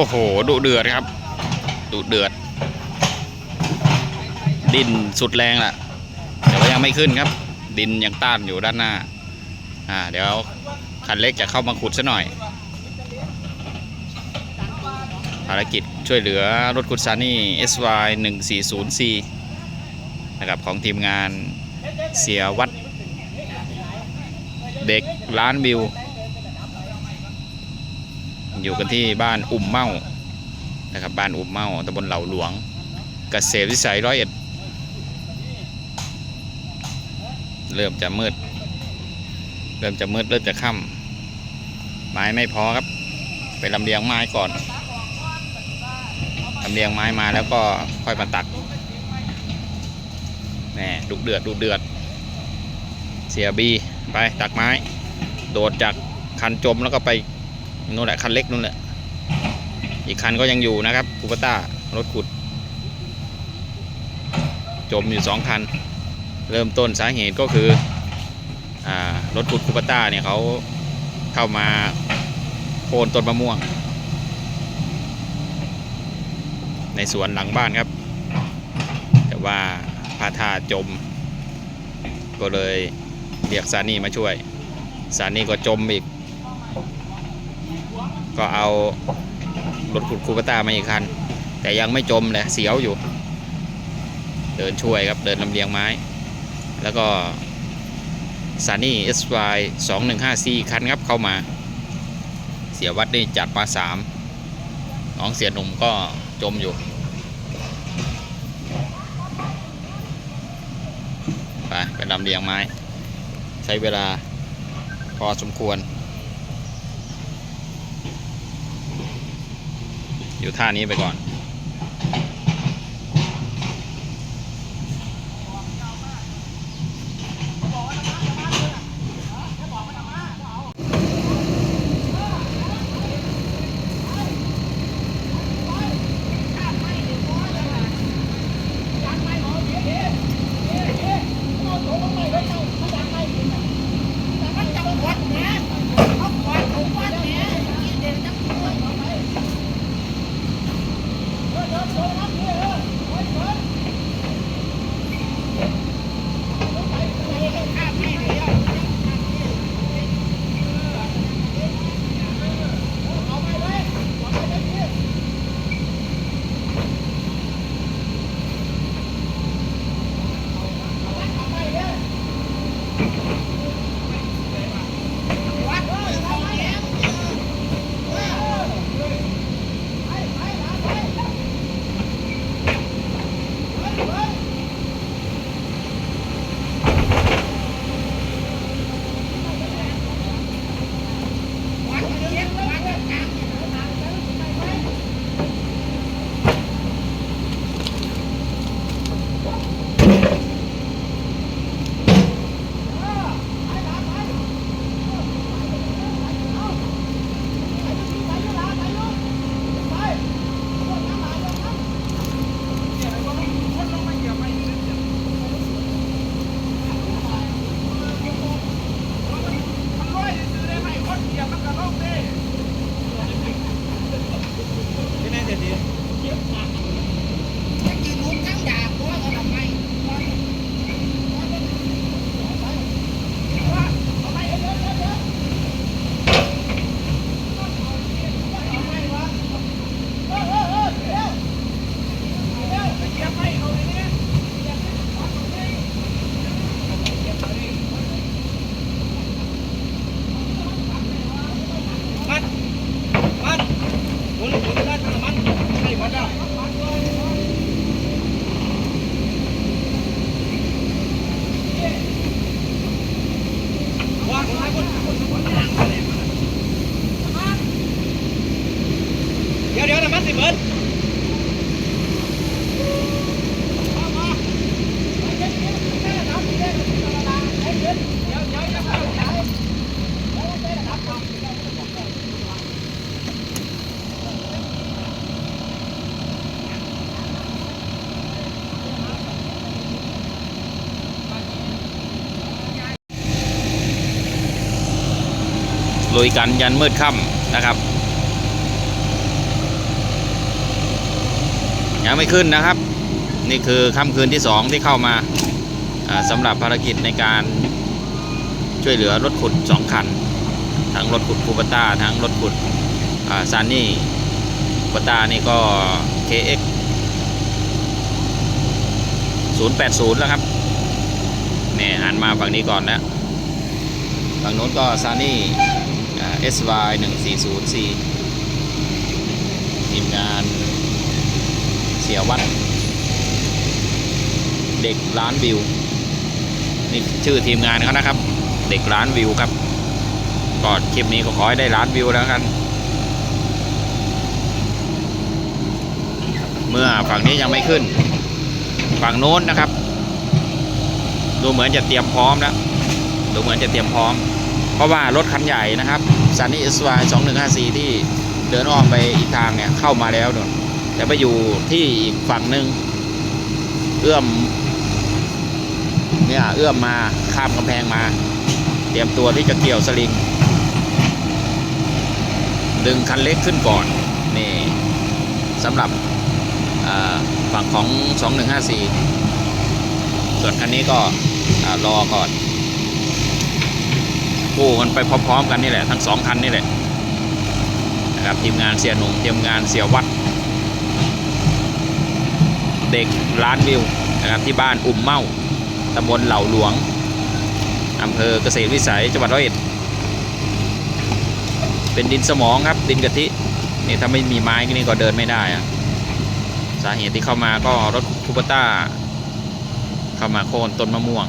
โอ้โหดุเดือดครับดุเดือด ดินสุดแรงล่ะแต่ว่ายังไม่ขึ้นครับ ดินยังต้านอยู่ด้านหน้า อ่า เดี๋ยวคันเล็กจะเข้ามาขุดซะหน่อย ภารกิจช่วยเหลือรถขุดซานี่ SY 1 4 0 C นะครับของทีมงานเสียวัด เด็กล้านวิว อยู่กันที่บ้านอุ่มเมานะครับบ้านอุ่มเมาตำบลเหล่าหลวงกเกษตรวิสัยร้อยเอ็ดเริ่มจะมืด เริ่มจะมืดเริ่มจะค่ำไม้ไม่พอครับ ไปลำเลียงไม้ก่อนลำเลียงไม้มาแล้วก็ค่อยมาตักแหมดุเดือดดุเดือด เสียบีไปตักไม้ โดดจากคันจมแล้วก็ไป นู่นแหละคันเล็กนู่นแหละ อีกคันก็ยังอยู่นะครับคูปต้ารถขุด จมอยู่สองคัน เริ่มต้นสาเหตุก็คืออรถขุดคูปต้าเนี่ยเขาเข้ามาโค่นต้นมะม่วง ในสวนหลังบ้านครับ แต่ว่าพาทาจม ก็เลยเรียกซานี่มาช่วยซานี่ก็จมอีก ก็เอารถขุดคูปต้ามาอีกคัน แต่ยังไม่จมเลยเสียวอยู่ เดินช่วยครับ เดินลำเลียงไม้ แล้วก็ซานี่ SY 215 C คันครับเข้ามา เสียวัดนี่จัดมาสามน้องเสียหนุ่มก็จมอยู่ไปไปลำเลียงไม้ ใช้เวลาพอสมควร อยู่ท่านี้ไปก่อน ลุยกันยันมืดค่ำนะครับ ยังไม่ขึ้นนะครับ นี่คือค่ำคืนที่สองที่เข้ามาสำหรับภารกิจในการช่วยเหลือรถขุดสองคัน ทั้งรถขุดคูปต้าทั้งรถขุดซานนี่คูปต้านี่ก็ KX 080 แล้วครับเนี่ยหันมาฝั่งนี้ก่อนแล้วฝั่งโน้นก็ซานี่ SY 140C ทีมงานเสียวัด เด็กล้านวิว นี่ชื่อทีมงานเขานะครับ เด็กล้านวิวครับก็คลิปนี้ก็ขอให้ได้ล้านวิวแล้วกัน เมื่อฝั่งนี้ยังไม่ขึ้น ฝั่งโน้นนะครับ ดูเหมือนจะเตรียมพร้อมแล้วดูเหมือนจะเตรียมพร้อม เพราะว่ารถคันใหญ่นะครับ ซันนี่เอสวายสองหนึ่งห้าสี่ที่เดินอ้อมไปอีกทางเนี่ยเข้ามาแล้วนู่นแต่ไปอยู่ที่อีกฝั่งหนึ่งเอื้อมเนี่ยเอื้อมมาข้ามกำแพงมา เตรียมตัวที่จะเกี่ยวสลิง ดึงคันเล็กขึ้นก่อนนี่สำหรับฝั่งของ 2154 ส่วนคันนี้ก็อรอก่อน กู้กันไปพร้อมๆ กันนี่แหละทั้งสองคันนี่แหละนะครับทีมงานเสียหนุ่มทีมงานเสียวัด เด็กล้านวิวนะครับที่บ้านอุ่มเมาตำบลเหล่าหลวงอำเภอเกษตรวิสัยจังหวัดร้อยเอ็ดเป็นดินสมองครับดินกะทินี่ถ้าไม่มีไม้นี่ก็เดินไม่ได้อะสาเหตุที่เข้ามาก็รถคูปต้า เข้ามาโค่นต้นมะม่วง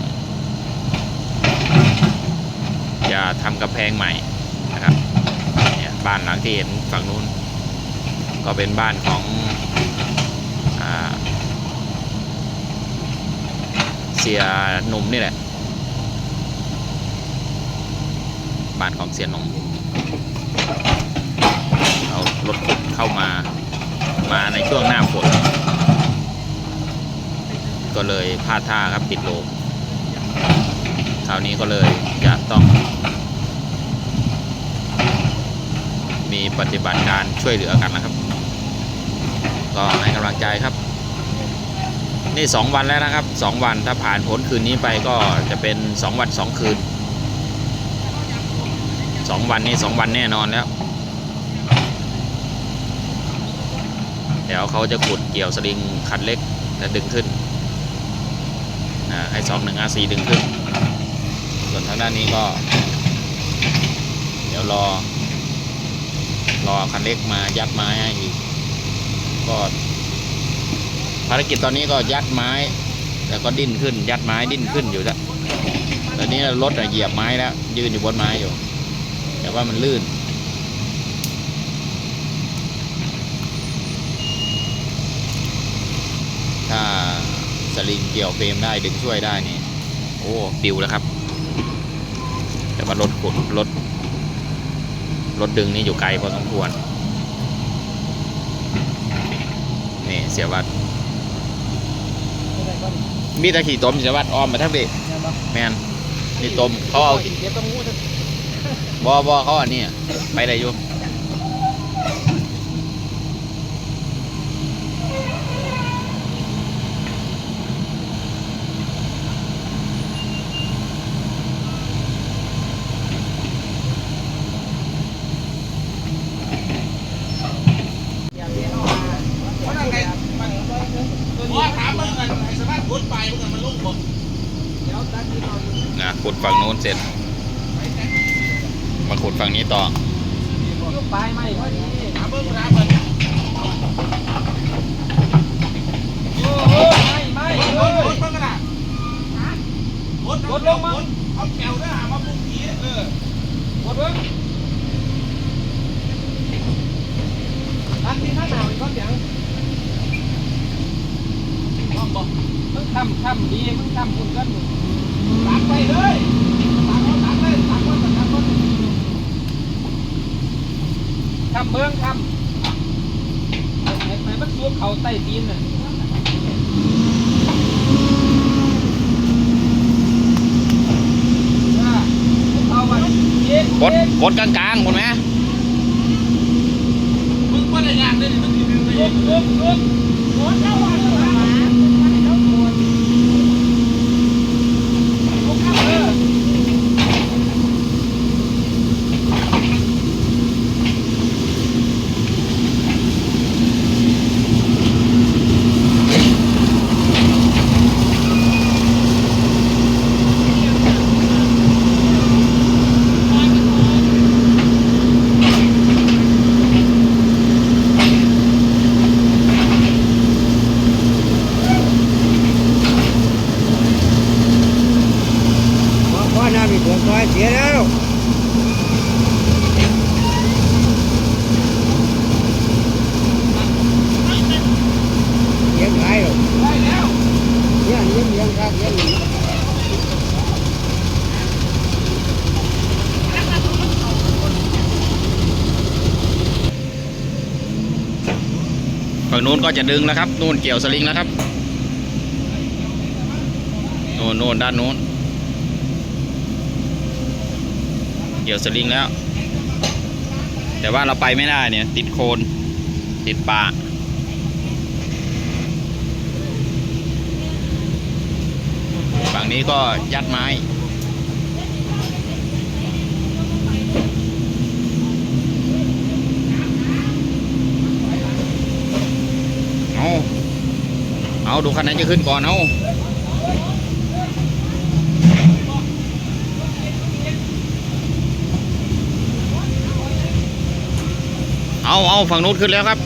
ทำกระแพงใหม่นะครับเนี่ยบ้านหลังที่เห็นฝั่งนู้น ก็เป็นบ้านของเสียหนุ่มนี่แหละ บ้านของเสียหนุ่มเอารถขุดเข้ามามาในช่วงหน้าฝนก็เลยพลาดท่าครับติดโลคราวนี้ก็เลยจะต้อง มีปฏิบัติการช่วยเหลือกันนะครับ ก็ให้กำลังใจครับ นี่สองวันแล้วนะครับสองวันถ้าผ่านพ้นคืนนี้ไปก็จะเป็นสองวันสองคืนสองวันนี้สองวันแน่นอนแล้ว เดี๋ยวเขาจะขุดเกี่ยวสลิงคันเล็กและดึงขึ้นให้สองหนึ่งอาซีดึงขึ้น ส่วนทางด้านนี้ก็ เดี๋ยวรอ รอคันเล็กมายัดไม้ให้อีก ก็ ภารกิจตอนนี้ก็ยัดไม้ แล้วก็ดิ้นขึ้น ยัดไม้ดิ้นขึ้นอยู่แล้วตอนนี้รถเหยียบไม้แล้ว ยืนอยู่บนไม้อยู่ แต่ว่ามันลื่นถ้าสลิงเกี่ยวเฟรมได้ดึงช่วยได้นี่ โอ้ปิวแล้วครับ แต่ว่ารถขุดรถ รถดึงนี่อยู่ไกลพอสมควร นี่เสียวัด มีแตะขี่ต้มเสียวัดอ้อมมาทั้งเบแมนนี่ต้มเขาเอาเดี๋ยวต้องงูจะบอบอเขาอันนี้ไปได้อยู่นะขุดฝั่งโน้นเสร็จ มาขุดฝั่งนี้ต่อ ยุบ ปลายไม่พอดีหาเบิ้งหาเบิ้งโอ้โหไม่ไม่เลยรถมันกระดาษรถรถลงมาเอาแก้วนี่ยหามาปุ้งผีเออหมดเบิ้งทันทีท่าหนาวอีกก้อนเสียงต้องบอกมึงทำทำดีมึงทำคุณกันตักไปเลยตักเอาตักเลยตักไว้ตักตักไว้ ทำเบิ้งทำไอ้ไอ้มันซัวเข่าใต้ตีนน่ะอ่าเอาไว้เย็นกดกดกลางๆคุณไหมมึงว่าได้ยากเลยนี่มันอยู่ในลุกลุกลุกรถระวังตัวหมามันรถโกน ลุกขึ้นเออ เพราะน้ำมีตัวซอยเสียแล้วเลี้ยงหลายหรอก ได้แล้ว เลี้ยงเลี้ยงเลี้ยงครับเลี้ยงหนี ฝั่ง นู้นก็จะดึงแล้วครับนู่นเกี่ยวสลิงแล้วครับโน่นโน่นด้านนู้น เกี่ยวสลิงแล้ว แต่ว่าเราไปไม่ได้เนี่ย ติดโคน ติดป่าฝั่งนี้ก็ยัดไม้ เอา เอาดูคันไหนจะขึ้นก่อนเอาเอาเอาฝั่งนู้นขึ้นแล้วครับ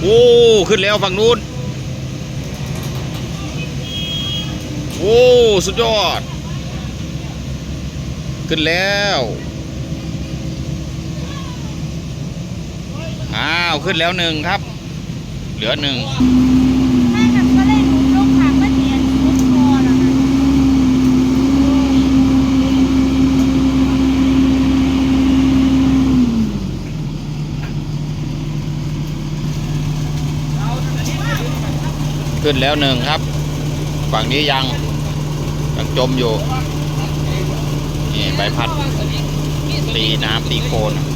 โอ้ ขึ้นแล้วฝั่งนู้น โอ้ สุดยอด ขึ้นแล้ว อ้าว ขึ้นแล้วหนึ่งครับ เหลือหนึ่งขึ้นแล้วหนึ่งครับ ฝั่งนี้ยัง ยังจมอยู่ นี่ใบพัดตีน้ำตีโคลน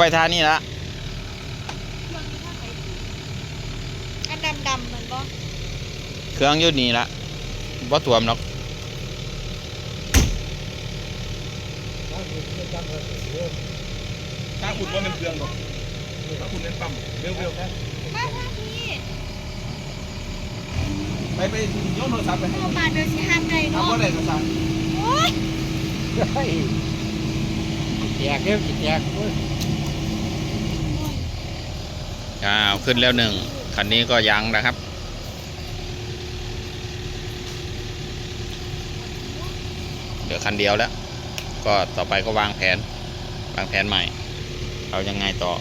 ไปทานี่ละอันดำๆมันบ่เครื่องอยุ่นี่ละว่าตัวมนหรอกถ้าขุดว่ามันเครื่องหรอกถ้าขุดเป็นปั๊มเร็วเร็วมาทางนี้ไปไปโยนโทรศัพท์ไปให้โอ้บาดเดินสิห้ามได้ทำเนาะว่าอะไรกันซะโอ้ยเฮ้ยแจกเร็วแจกเว้ย อ้าวขึ้นแล้วหนึ่งคันนี้ก็ยังนะครับเหลือคันเดียวแล้ว ก็ต่อไปก็วางแผน วางแผนใหม่ เอายังไงต่อ